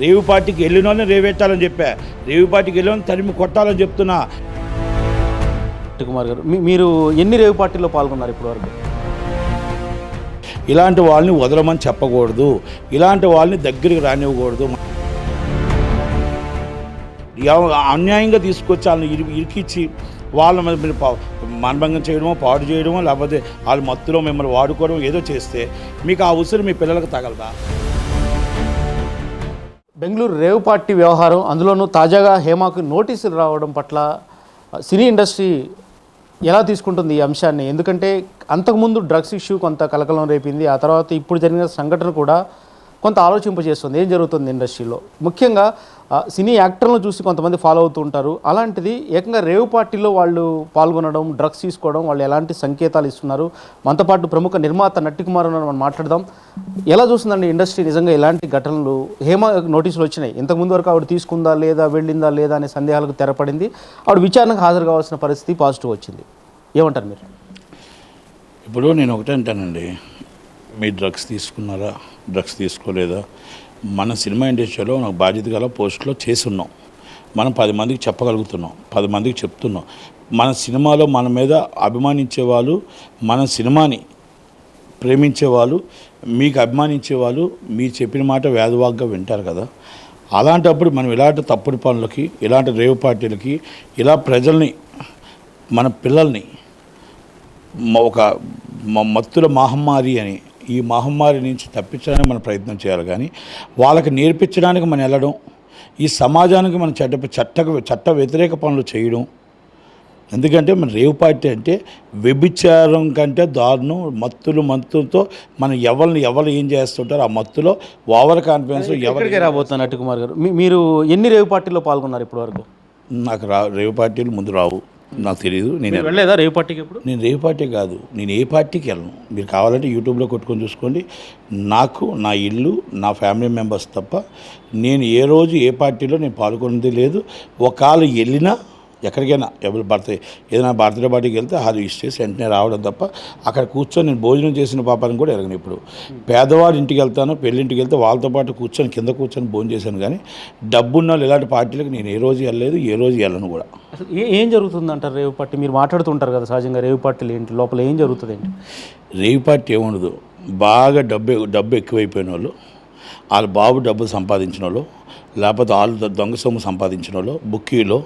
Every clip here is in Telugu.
రేవు పార్టీకి వెళ్ళిన వాళ్ళని రేవెట్టాలని చెప్పా. రేవు పార్టీకి వెళ్ళిన తరిమి కొట్టాలని చెప్తున్నా. కుమార్ గారు మీరు ఎన్ని రేవు పార్టీలో పాల్గొన్నారు ఇప్పటివరకు? ఇలాంటి వాళ్ళని వదలమని చెప్పకూడదు. ఇలాంటి వాళ్ళని దగ్గరికి రానివ్వకూడదు. అన్యాయంగా తీసుకొచ్చి వాళ్ళని ఇరి ఇరికిచ్చి వాళ్ళ మీద మీరు పా- మనభంగం చేయడమో పాడు చేయడమో లేకపోతే వాళ్ళ మత్తులో మిమ్మల్ని వాడుకోవడం ఏదో చేస్తే మీకు ఆ ఉసురు మీ పిల్లలకు తగలదా? బెంగళూరు రేవ్ పార్టీ వ్యవహారం అందులోనూ తాజాగా హేమాకు నోటీసులు రావడం పట్ల సినీ ఇండస్ట్రీ ఎలా తీసుకుంటుంది ఈ అంశాన్ని? ఎందుకంటే అంతకుముందు డ్రగ్స్ ఇష్యూ కొంత కలకలం రేపింది ఆ తర్వాత ఇప్పుడు జరిగిన సంఘటన కూడా కొంత ఆలోచింపజేస్తుంది ఏం జరుగుతుంది ఇండస్ట్రీలో? ముఖ్యంగా సినీ యాక్టర్లను చూసి కొంతమంది ఫాలో అవుతూ ఉంటారు. అలాంటిది ఏకంగా రేవ్ పార్టీలో వాళ్ళు పాల్గొనడం డ్రగ్స్ తీసుకోవడం వాళ్ళు ఎలాంటి సంకేతాలు ఇస్తున్నారు? మనతో పాటు ప్రముఖ నిర్మాత నట్టి కుమార్ ఉన్నారు, మనం మాట్లాడదాం. ఎలా చూస్తుందండి ఇండస్ట్రీ నిజంగా ఇలాంటి ఘటనలు? హేమ నోటీసులు వచ్చినాయి. ఇంతకుముందు వరకు ఆవిడ తీసుకుందా లేదా వెళ్ళిందా లేదా అనే సందేహాలకు తెరపడింది. ఆవిడ విచారణకు హాజరు కావాల్సిన పరిస్థితి పాజిటివ్ వచ్చింది. ఏమంటారు మీరు? ఇప్పుడు నేను ఒకటే అంటానండి మీ డ్రగ్స్ తీసుకున్నారా? డ్రగ్స్ తీసుకోలేదా? మన సినిమా ఇండస్ట్రీలో నాకు బాధ్యత గల పోస్ట్లో చేస్తున్నాం మనం పది మందికి చెప్పగలుగుతున్నాం. పది మందికి చెప్తున్నాం. మన సినిమాలో మన మీద అభిమానించే వాళ్ళు మన సినిమాని ప్రేమించే వాళ్ళు మీకు అభిమానించే వాళ్ళు మీరు చెప్పిన మాట వేదవాగ్గా వింటారు కదా. అలాంటప్పుడు మనం ఇలాంటి తప్పుడు పనులకి ఇలాంటి రేవు పార్టీలకి ఇలా ప్రజల్ని మన పిల్లల్ని ఒక మ- మత్తుల మహమ్మారి అని ఈ మహమ్మారి నుంచి తప్పించడానికి మనం ప్రయత్నం చేయాలి కానీ వాళ్ళకి నేర్పించడానికి మనం వెళ్ళడం ఈ సమాజానికి మనం చట్ట చట్ట చట్ట వ్యతిరేక పనులు చేయడం. ఎందుకంటే మన రేవు పార్టీ అంటే వ్యభిచారం కంటే దారుణం మత్తులు మత్తులతో మనం ఎవరిని ఎవరు ఏం చేస్తుంటారో ఆ మత్తులో ఓవర్ కాన్ఫిడెన్స్ ఎవరు ఎక్కడికే రాబోతున్నారు నట్టి కుమార్ గారు? మీరు ఎన్ని రేవు పార్టీలో పాల్గొన్నారు ఇప్పటివరకు? నాకు రా రేవు పార్టీలు ముందు రావు. నాకు తెలియదు నేను వెళ్ళలేదా రేవు పార్టీకి ఎప్పుడు? నేను ఏ పార్టీ కాదు. నేను ఏ పార్టీకి వెళ్ళను. మీరు కావాలంటే యూట్యూబ్లో కొట్టుకొని చూసుకోండి. నాకు నా ఇల్లు నా ఫ్యామిలీ మెంబర్స్ తప్ప నేను ఏ రోజు ఏ పార్టీలో నేను పాల్గొన్నది లేదు. ఒకవేళ వెళ్ళినా ఎక్కడికైనా ఎవరు బర్త్డే ఏదైనా బర్త్డే పార్టీకి వెళ్తే అది ఇష్ట చేసి వెంటనే రావడం తప్ప అక్కడ కూర్చొని నేను భోజనం చేసిన పాపాన్ని కూడా ఎరగను ఇప్పుడు. పేదవాడి ఇంటికి వెళ్తాను పెళ్ళింటికి వెళ్తే వాళ్ళతో పాటు కూర్చొని కింద కూర్చొని భోజనం చేశాను కానీ డబ్బున్న వాళ్ళు ఇలాంటి పార్టీలకు నేను ఏ రోజు వెళ్ళలేదు ఏ రోజు వెళ్ళను కూడా. అసలు ఏ ఏం జరుగుతుంది అంటారు రేవు పార్టీ? మీరు మాట్లాడుతుంటారు కదా సహజంగా రేవు పార్టీలు ఏంటి? లోపల ఏం జరుగుతుంది ఏంటి? రేవి పార్టీ ఏముండదు. బాగా డబ్బు డబ్బు ఎక్కువైపోయిన వాళ్ళు వాళ్ళ బాబు డబ్బు సంపాదించిన వాళ్ళు లేకపోతే వాళ్ళు దొంగ సొమ్ము సంపాదించిన వాళ్ళు బుక్కీలో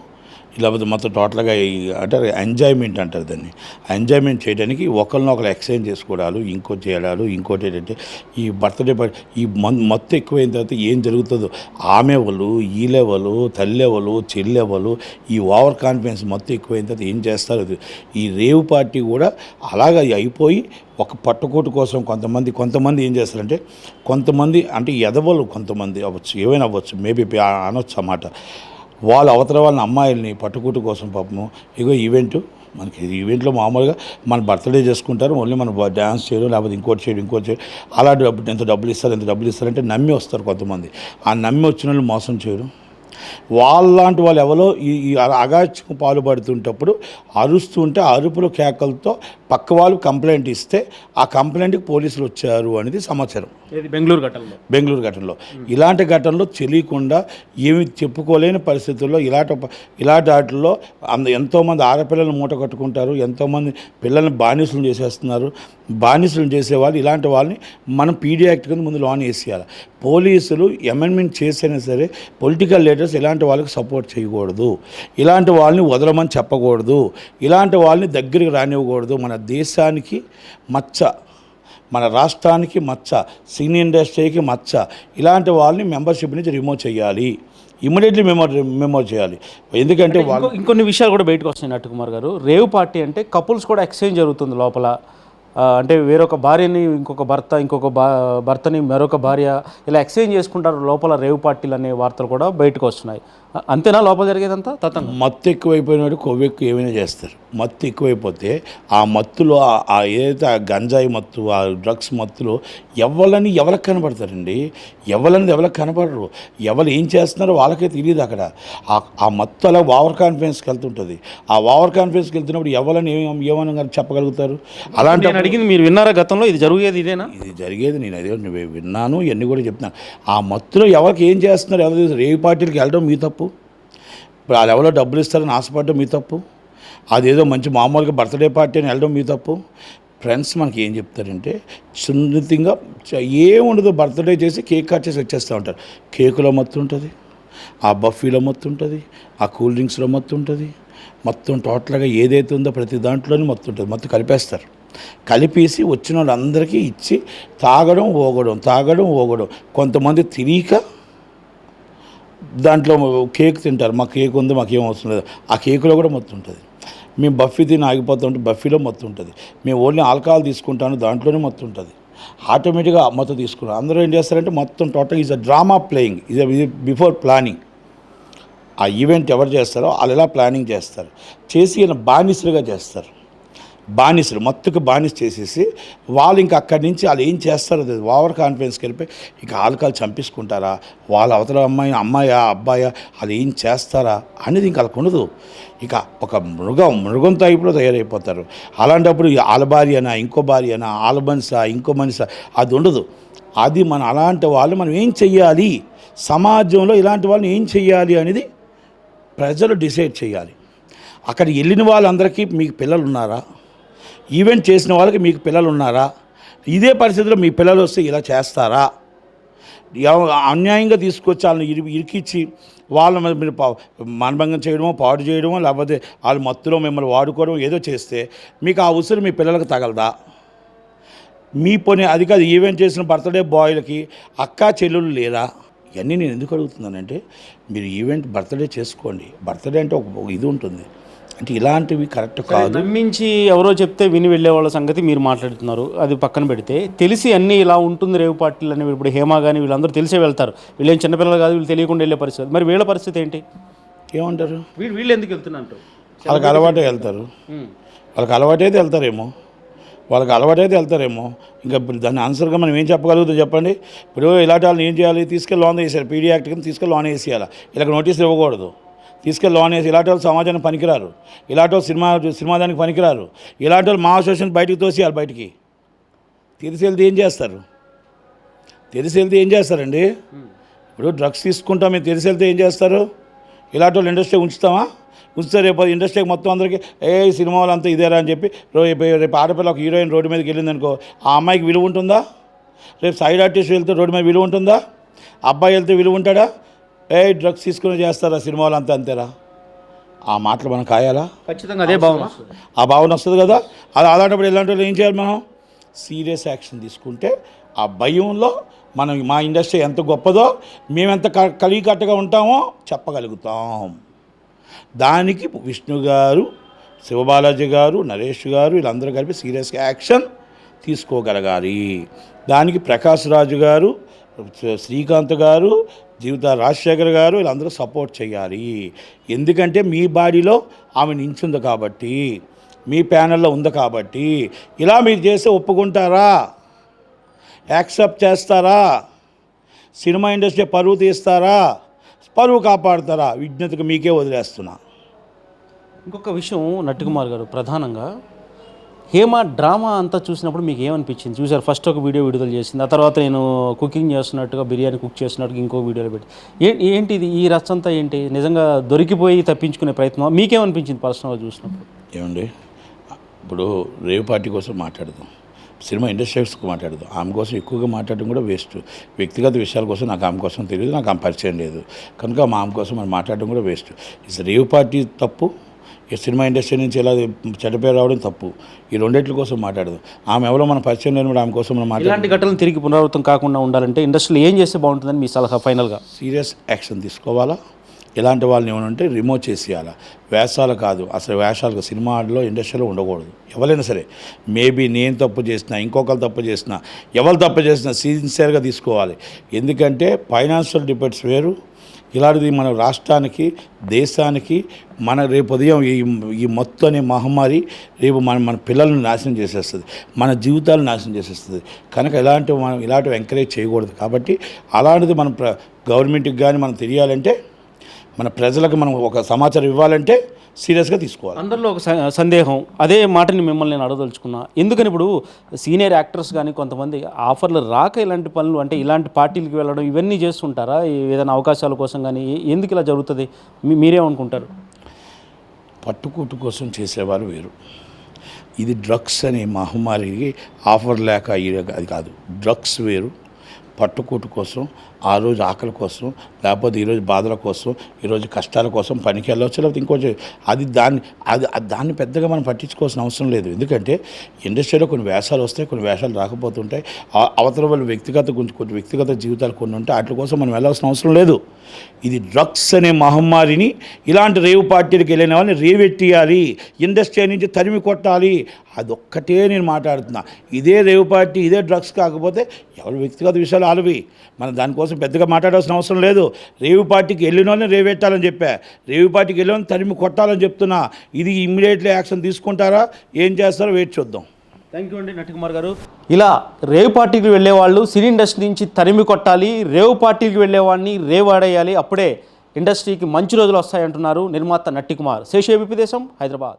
లేకపోతే మొత్తం టోటల్గా అంటారు ఎంజాయ్మెంట్ అంటారు దాన్ని. ఎంజాయ్మెంట్ చేయడానికి ఒకరిని ఒకరు ఎక్స్చేంజ్ చేసుకోవడాలు ఇంకోటి చేయడాలు ఇంకోటి ఏంటంటే ఈ బర్త్డే పార్టీ ఈ మన్ మొత్తం ఎక్కువైన తర్వాత ఏం జరుగుతుందో ఆమె వాళ్ళు ఈ లెవెలు తల్లి లెవెలు చెల్లి ఈ ఓవర్ కాన్ఫిడెన్స్ మొత్తం ఎక్కువైన తర్వాత ఏం చేస్తారు ఈ రేవు పార్టీ కూడా అలాగ అయిపోయి ఒక పట్టుకోటు కోసం కొంతమంది కొంతమంది ఏం చేస్తారంటే కొంతమంది అంటే ఎదవలు కొంతమంది అవ్వచ్చు ఏమైనా అవ్వచ్చు మేబీ అనొచ్చు అన్నమాట వాళ్ళ అవతల వాళ్ళ అమ్మాయిల్ని పట్టుకుట్టు కోసం పాపము. ఇగో ఈవెంట్ మనకి ఈవెంట్లో మామూలుగా మన బర్త్డే చేసుకుంటారు ఓన్లీ మన డ్యాన్స్ చేయడం లేకపోతే ఇంకోటి చేయడం ఇంకోటి చేయడం. అలాంటి డబ్బు ఎంత డబ్బులు ఇస్తారు ఎంత డబ్బులు ఇస్తారంటే నమ్మి వస్తారు కొంతమంది. ఆ నమ్మి వచ్చిన వాళ్ళు మోసం చేయడం వాళ్ళలాంటి వాళ్ళు ఎవరో ఈ అగాచ్యం పాలు పాల్పడుతుంటప్పుడు అరుస్తుంటే అరుపుల కేకలతో పక్క వాళ్ళు కంప్లైంట్ ఇస్తే ఆ కంప్లైంట్కి పోలీసులు వచ్చారు అనేది సమాచారం. బెంగళూరు ఘటనలో బెంగళూరు ఘటనలో ఇలాంటి ఘటనలో తెలియకుండా ఏమి చెప్పుకోలేని పరిస్థితుల్లో ఇలాంటి ఇలాంటి వాటిల్లో అంద ఎంతోమంది ఆడపిల్లలను మూట కట్టుకుంటారు ఎంతోమంది పిల్లల్ని బానిసలు చేసేస్తున్నారు. బానిసలు చేసేవాళ్ళు ఇలాంటి వాళ్ళని మనం పీడీ యాక్ట్ కింద ముందు లాన్ వేసేయాలి. పోలీసులు అమెండ్మెంట్ చేసైనా సరే పొలిటికల్ లీడర్స్ ఇలాంటి వాళ్ళకి సపోర్ట్ చేయకూడదు. ఇలాంటి వాళ్ళని వదలమని చెప్పకూడదు. ఇలాంటి వాళ్ళని దగ్గరికి రానివ్వకూడదు. మన దేశానికి మచ్చ మన రాష్ట్రానికి మచ్చ సినీ ఇండస్ట్రీకి మచ్చ ఇలాంటి వాళ్ళని మెంబర్షిప్ నుంచి రిమూవ్ చేయాలి. ఇమీడియట్లీ మెమో మెమోర్ చేయాలి. ఎందుకంటే వాళ్ళు ఇంకో- ఇంకొన్ని విషయాలు కూడా బయటకు వస్తున్నాయి నట్టు కుమార్ గారు. రేవ్ పార్టీ అంటే కపుల్స్ కూడా ఎక్స్చేంజ్ జరుగుతుంది లోపల. అంటే వేరొక భార్యని ఇంకొక భర్త ఇంకొక భర్తని మరొక భార్య ఇలా ఎక్స్చేంజ్ చేసుకుంటారు లోపల రేవ్ పార్టీలు అనే వార్తలు కూడా బయటకు వస్తున్నాయి. అంతేనా లోపల జరిగేదంతా? తతంగం. మత్తు ఎక్కువైపోయినాడు కొవ్వు ఎక్కువ ఏమైనా చేస్తారు. మత్తు ఎక్కువైపోతే ఆ మత్తులో ఆ- ఏదైతే ఆ గంజాయి మత్తు ఆ డ్రగ్స్ మత్తులో ఎవలని ఎవరికి కనపడతారండి? ఎవలని ఎవరికి కనపడరు. ఎవరు ఏం చేస్తున్నారో వాళ్ళకే తెలియదు అక్కడ. ఆ ఆ మత్తు అలా ఓవర్ కాన్ఫిడెన్స్కి వెళ్తుంటుంది. ఆ ఓవర్ కాన్ఫిడెన్స్కి వెళ్తున్నప్పుడు ఎవలని ఏం ఏమని చెప్పగలుగుతారు? అలాంటి అడిగింది మీరు విన్నారా గతంలో? ఇది జరిగేది ఇదేనా? ఇది జరిగేది నేను అదే విన్నాను ఇవన్నీ కూడా చెప్తున్నాను ఆ మత్తులో ఎవరికి ఏం చేస్తున్నారు ఎవరు? రేవి పార్టీలకు వెళ్ళడం మీ తప్పు. ఇప్పుడు వాళ్ళు ఎవరో డబ్బులు ఇస్తారని ఆశపడడం మీ తప్పు. అదేదో మంచి మామూలుగా బర్త్డే పార్టీ అని వెళ్ళడం మీ తప్పు. ఫ్రెండ్స్ మనకి ఏం చెప్తారంటే సున్నితంగా ఏముండదో ఏముండదు బర్త్డే చేసి కేక్ కట్ చేసి వచ్చేస్తూ ఉంటారు. కేకులో మొత్తం ఉంటుంది ఆ బఫీలో మొత్తం ఉంటుంది ఆ కూల్ డ్రింక్స్లో మొత్తం ఉంటుంది మొత్తం టోటల్గా ఏదైతే ఉందో ప్రతి దాంట్లోనే మొత్తం ఉంటుంది మొత్తం కలిపేస్తారు. కలిపేసి వచ్చిన వాళ్ళందరికీ ఇచ్చి తాగడం ఓగడం తాగడం ఓగడం. కొంతమంది తిరిగిక దాంట్లో కేక్ తింటారు. మా కేక్ ఉంది మాకు ఏం అవసరం లేదు. ఆ కేకులో కూడా మొత్తం ఉంటుంది. మేము బఫీ తిని ఆగిపోతుంటే బఫీలో మొత్తం ఉంటుంది. మేము ఓన్లీ ఆల్కహాల్ తీసుకుంటాను దాంట్లోనే మొత్తం ఉంటుంది. ఆటోమేటిక్గా మొత్తం తీసుకున్నాం అందరూ ఏం చేస్తారంటే మొత్తం total is a drama playing ఇది బిఫోర్ ప్లానింగ్ ఆ ఈవెంట్ ఎవరు చేస్తారో వాళ్ళు ఎలా ప్లానింగ్ చేస్తారు. చేసి ఈయన బానిసలుగా చేస్తారు. బానిసలు మత్తుకు బానిస చేసేసి వాళ్ళు ఇంకా అక్కడి నుంచి వాళ్ళు ఏం చేస్తారో ఓవర్ కాన్ఫిడెన్స్కి వెళ్ళిపోయి ఇక ఆల్కాలు చంపేసుకుంటారా? వాళ్ళ అవతల అమ్మాయి అమ్మాయా అబ్బాయా? వాళ్ళు ఏం చేస్తారా? అనేది ఇంకా వాళ్ళకు ఉండదు. ఇక ఒక మృగం మృగం టైపులో తయారైపోతారు. అలాంటప్పుడు వాళ్ళ భార్య అనా ఇంకో భార్య అనా వాళ్ళ మనిషా ఇంకో మనిషా? అది ఉండదు. అది మన అలాంటి వాళ్ళు మనం ఏం చెయ్యాలి? సమాజంలో ఇలాంటి వాళ్ళని ఏం చెయ్యాలి అనేది ప్రజలు డిసైడ్ చేయాలి అక్కడ వెళ్ళిన వాళ్ళందరికీ మీకు పిల్లలు ఉన్నారా ఈవెంట్ చేసిన వాళ్ళకి మీకు పిల్లలు ఉన్నారా? ఇదే పరిస్థితిలో మీ పిల్లలు వస్తే ఇలా చేస్తారా? అన్యాయంగా తీసుకొచ్చి వాళ్ళని ఇరి ఇరికిచ్చి వాళ్ళ మీరు పా- మానభంగం చేయడమో పాడు చేయడమో లేకపోతే వాళ్ళ మత్తులో మిమ్మల్ని వాడుకోవడం ఏదో చేస్తే మీకు ఆ ఉసురు మీ పిల్లలకు తగలదా? మీ పోనీ అది కాదు ఈవెంట్ చేసిన బర్త్డే బాయ్లకి అక్క చెల్లెలు లేరా? ఇవన్నీ నేను ఎందుకు అడుగుతున్నానంటే మీరు ఈవెంట్ బర్త్డే చేసుకోండి. బర్త్డే అంటే ఒక ఇది ఉంటుంది. అంటే ఇలాంటివి కరెక్ట్ కాదు. నమ్మించి ఎవరో చెప్తే విని వెళ్ళే వాళ్ళ సంగతి మీరు మాట్లాడుతున్నారు అది పక్కన పెడితే. తెలిసి అన్నీ ఇలా ఉంటుంది రేవు పార్టీలు అని ఇప్పుడు హేమ కానీ వీళ్ళందరూ తెలిసే వెళ్తారు. వీళ్ళేం చిన్నపిల్లలు కాదు వీళ్ళు తెలియకుండా వెళ్ళే పరిస్థితి. మరి వీళ్ళ పరిస్థితి ఏంటి? ఏమంటారు? వీళ్ళు వీళ్ళు ఎందుకు వెళ్తున్నట్టు వాళ్ళకి అలవాటే వెళ్తారు. వాళ్ళకి అలవాటైతే వెళ్తారేమో. వాళ్ళకి అలవాటైతే వెళ్తారేమో. ఇంకా దాని ఆన్సర్గా మనం ఏం చెప్పగలుగుతాం చెప్పండి? ఇప్పుడు ఇలాంటి వాళ్ళని ఏం చేయాలి? తీసుకెళ్ళి లోన్ వేసారు పీడీ యాక్ట్ కింద తీసుకెళ్ళి లోన్ వేసేయాలి. ఇలా నోటీసులు ఇవ్వకూడదు. తీసుకెళ్ళి లోన్ వేసి ఇలాంటి వాళ్ళు సమాజానికి పనికిరారు. ఇలాంటి వాళ్ళు సినిమా సినిమా దానికి పనికిరారు. ఇలాంటి వాళ్ళు మా అసోసియేషన్ బయటికి తోసేయాలి బయటికి. తెలిసి వెళ్తే ఏం చేస్తారు? తెలిసి వెళ్తే ఏం చేస్తారండి? ఇప్పుడు డ్రగ్స్ తీసుకుంటాం మేము తెలిసి వెళ్తే ఏం చేస్తారు? ఇలాంటి వాళ్ళు ఇండస్ట్రీ ఉంచుతామా? ఉంచితే రేపు ఇండస్ట్రీకి మొత్తం అందరికీ ఏ సినిమా వాళ్ళంతా ఇదేరా అని చెప్పి రేపు రేపు ఆడపిల్ల ఒక హీరోయిన్ రోడ్డు మీదకి వెళ్ళింది అనుకో ఆ అమ్మాయికి విలువ ఉంటుందా? రేపు సైడ్ ఆర్టిస్ట్ వెళ్తే రోడ్డు మీద విలువ ఉంటుందా? అబ్బాయి వెళ్తే విలువ ఉంటాడా? ఏ డ్రగ్స్ తీసుకుని చేస్తారా సినిమా వాళ్ళంతా అంతేరా? ఆ మాటలు మనం కాయాలా? ఖచ్చితంగా అదే భావన ఆ భావన వస్తుంది కదా. అది అలాంటప్పుడు ఇలాంటి వాళ్ళు ఏం చేయాలి మనం? సీరియస్ యాక్షన్ తీసుకుంటే ఆ భయంలో మనం మా ఇండస్ట్రీ ఎంత గొప్పదో మేము ఎంత క- కలిగికట్టుగా ఉంటామో చెప్పగలుగుతాం. దానికి విష్ణు గారు శివబాలాజీ గారు నరేష్ గారు వీళ్ళందరూ కలిపి సీరియస్గా యాక్షన్ తీసుకోగలగాలి. దానికి ప్రకాష్ రాజు గారు శ్రీకాంత్ గారు జీవిత రాజశేఖర్ గారు వీళ్ళందరూ సపోర్ట్ చేయాలి. ఎందుకంటే మీ బాడీలో ఆమె నించుంది కాబట్టి మీ ప్యానెల్లో ఉంది కాబట్టి. ఇలా మీరు చేస్తే ఒప్పుకుంటారా? యాక్సెప్ట్ చేస్తారా? సినిమా ఇండస్ట్రీ పరువు తీస్తారా? పరువు కాపాడుతారా? విజ్ఞతకు మీకే వదిలేస్తున్నా. ఇంకొక విషయం నట్టుకుమార్ గారు ప్రధానంగా హేమ డ్రామా అంతా చూసినప్పుడు మీకు ఏమనిపించింది? చూసారు ఫస్ట్ ఒక వీడియో విడుదల చేసింది ఆ తర్వాత నేను కుకింగ్ చేస్తున్నట్టుగా బిర్యానీ కుక్ చేస్తున్నట్టుగా ఇంకో వీడియోలో పెట్టి ఏంటి ఇది ఈ రచ్చ అంతా ఏంటి? నిజంగా దొరికిపోయి తప్పించుకునే ప్రయత్నం మీకేమనిపించింది పర్సనల్గా చూసినప్పుడు? ఏమండి ఇప్పుడు రేవ్ పార్టీ కోసం మాట్లాడదాం సినిమా ఇండస్ట్రీస్కి మాట్లాడదు. ఆమె కోసం ఎక్కువగా మాట్లాడడం కూడా వేస్ట్ వ్యక్తిగత విషయాల కోసం నాకు ఆమె కోసం తెలియదు నాకు ఆమె పరిచయం లేదు. కనుక మా ఆమె కోసం మనం మాట్లాడడం కూడా వేస్ట్ ఇస్ రేవ్ పార్టీ తప్పు? ఈ సినిమా ఇండస్ట్రీ నుంచి ఎలా చెడ్డ పేరు రావడం తప్పు. ఈ రెండిట్ల కోసం మాట్లాడదాం. ఆమె ఎవరో మన పరిచయం లేని ఆమె కోసం మనం మాట్లాడదాం. ఇలాంటి ఘటనలు తిరిగి పునరావృతం కాకుండా ఉండాలంటే ఇండస్ట్రీలో ఏం చేస్తే బాగుంటుందని మీ సలహా ఫైనల్గా? సీరియస్ యాక్షన్ తీసుకోవాలా? ఇలాంటి వాళ్ళని ఏమైనా ఉంటే రిమూవ్ చేసేయాలా? వేషాలు కాదు. అసలు వేషాలు సినిమాలో ఇండస్ట్రీలో ఉండకూడదు. ఎవరైనా సరే మేబీ నేను తప్పు చేసినా ఇంకొకరు తప్పు చేసినా ఎవరు తప్పు చేసినా సిన్సియర్గా తీసుకోవాలి. ఎందుకంటే ఫైనాన్షియల్ డిపెండ్స్ వేరు ఇలాంటిది మన రాష్ట్రానికి దేశానికి మన రేపు ఉదయం ఈ ఈ మొత్తం అనే మహమ్మారి రేపు మన మన పిల్లల్ని నాశనం చేసేస్తుంది మన జీవితాలను నాశనం చేసేస్తుంది. కనుక ఇలాంటివి మనం ఇలాంటివి ఎంకరేజ్ చేయకూడదు. కాబట్టి అలాంటిది మనం ప్ర గవర్నమెంట్కి కానీ మనం తెలియాలంటే మన ప్రజలకు మనం ఒక సమాచారం ఇవ్వాలంటే సీరియస్గా తీసుకోవాలి. అందరిలో ఒక సందేహం. అదే మాటని మిమ్మల్ని నేను అడగదలుచుకున్నా. ఎందుకని ఇప్పుడు సీనియర్ యాక్టర్స్ కానీ కొంతమంది ఆఫర్లు రాక ఇలాంటి పనులు అంటే ఇలాంటి పార్టీలకు వెళ్ళడం ఇవన్నీ చేస్తుంటారా? ఈ ఏదైనా అవకాశాల కోసం కానీ ఎందుకు ఇలా జరుగుతుంది? మీరేమనుకుంటారు? పట్టుకూటు కోసం చేసేవారు వేరు. ఇది డ్రగ్స్ అనే మహమ్మారికి ఆఫర్ లేక అది కాదు. డ్రగ్స్ వేరు. పట్టుకూటు కోసం ఆ రోజు ఆకలి కోసం లేకపోతే ఈరోజు బాధల కోసం ఈరోజు కష్టాల కోసం పనికి వెళ్ళవచ్చు లేకపోతే ఇంకోటి అది దాన్ని అది దాన్ని పెద్దగా మనం పట్టించుకోవాల్సిన అవసరం లేదు. ఎందుకంటే ఇండస్ట్రీలో కొన్ని వేషాలు వస్తాయి కొన్ని వేషాలు రాకపోతుంటాయి. అవతల వాళ్ళు వ్యక్తిగత గురించి కొన్ని వ్యక్తిగత జీవితాలు కొన్ని ఉంటాయి వాటి కోసం మనం వెళ్ళాల్సిన అవసరం లేదు. ఇది డ్రగ్స్ అనే మహమ్మారిని ఇలాంటి రేవు పార్టీలకు వెళ్ళిన వాళ్ళని రేవెట్టియాలి. ఇండస్ట్రీ నుంచి తరిమి కొట్టాలి. అదొక్కటే నేను మాట్లాడుతున్నా. ఇదే రేవు పార్టీ ఇదే డ్రగ్స్ కాకపోతే ఎవరి వ్యక్తిగత విషయాలు ఆలవి. మనం దానికోసం పెద్దగా మాట్లాడాల్సిన అవసరం లేదు. రేవు పార్టీకి వెళ్ళిన వాళ్ళని రేవెట్టాలని చెప్పా. రేవు పార్టీకి వెళ్ళిన వాళ్ళని తరిమి కొట్టాలని చెప్తున్నా. ఇది ఇమ్మీడియట్లీ యాక్షన్ తీసుకుంటారా? ఏం చేస్తారో వెయిట్ చూద్దాం. థ్యాంక్ యూ అండి నటికుమార్ గారు. ఇలా రేవ్ పార్టీకి వెళ్ళే వాళ్ళు సినీ ఇండస్ట్రీ నుంచి తరిమి కొట్టాలి రేవ్ పార్టీకి వెళ్ళే వాడిని రేవ్ ఆడేయాలి అప్పుడే ఇండస్ట్రీకి మంచి రోజులు వస్తాయంటున్నారు నిర్మాత నట్టికుమార్ శేషేబిపి దేశం హైదరాబాద్.